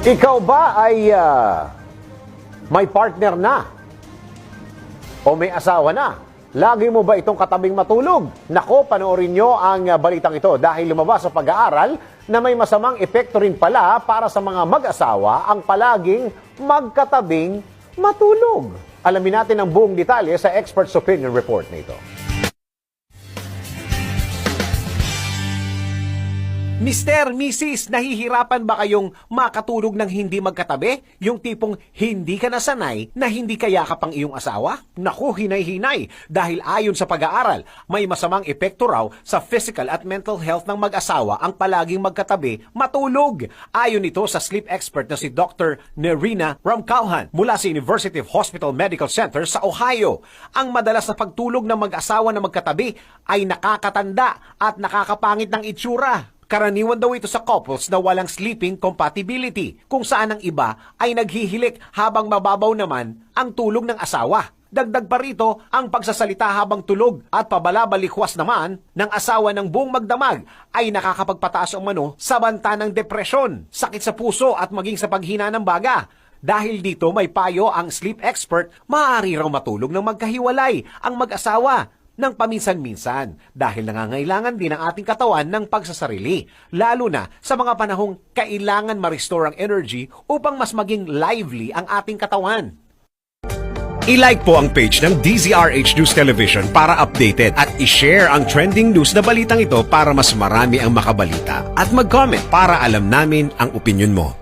Ikaw ba ay ah, may partner na? O may asawa na? Lagi mo ba itong katabing matulog? Nako, panoorin nyo ang ah, balitang ito dahil lumabas sa pag-aaral na may masamang epekto rin pala para sa mga mag-asawa ang palaging magkatabing matulog. Alamin natin ang buong detalye sa Expert's Opinion Report na Mister, Mrs., nahihirapan ba kayong makatulog ng hindi magkatabi? Yung tipong hindi ka nasanay na hindi kaya ka pang iyong asawa? Naku, hinay-hinay. Dahil ayon sa pag-aaral, may masamang epekto raw sa physical at mental health ng mag-asawa ang palaging magkatabi matulog. Ayon ito sa sleep expert na si Dr. Nerina Ramkalhan mula sa University of Hospital Medical Center sa Ohio. Ang madalas na pagtulog ng mag-asawa na magkatabi ay nakakatanda at nakakapangit ng itsura. Karaniwan daw ito sa couples na walang sleeping compatibility, kung saan ang iba ay naghihilik habang mababaw naman ang tulog ng asawa. Dagdag pa rito ang pagsasalita habang tulog at pabalabalikwas naman ng asawa ng buong magdamag ay nakakapagpataas ang mano sa banta ng depresyon, sakit sa puso at maging sa paghina ng baga. Dahil dito may payo ang sleep expert, maaari raw matulog ng magkahiwalay ang mag-asawa ng paminsan-minsan dahil nangangailangan din ang ating katawan ng pagsasarili, lalo na sa mga panahong kailangan ma-restore ang energy upang mas maging lively ang ating katawan. I-like po ang page ng DZRH News Television para updated at i-share ang trending news na balitang ito para mas marami ang makabalita at mag-comment para alam namin ang opinion mo.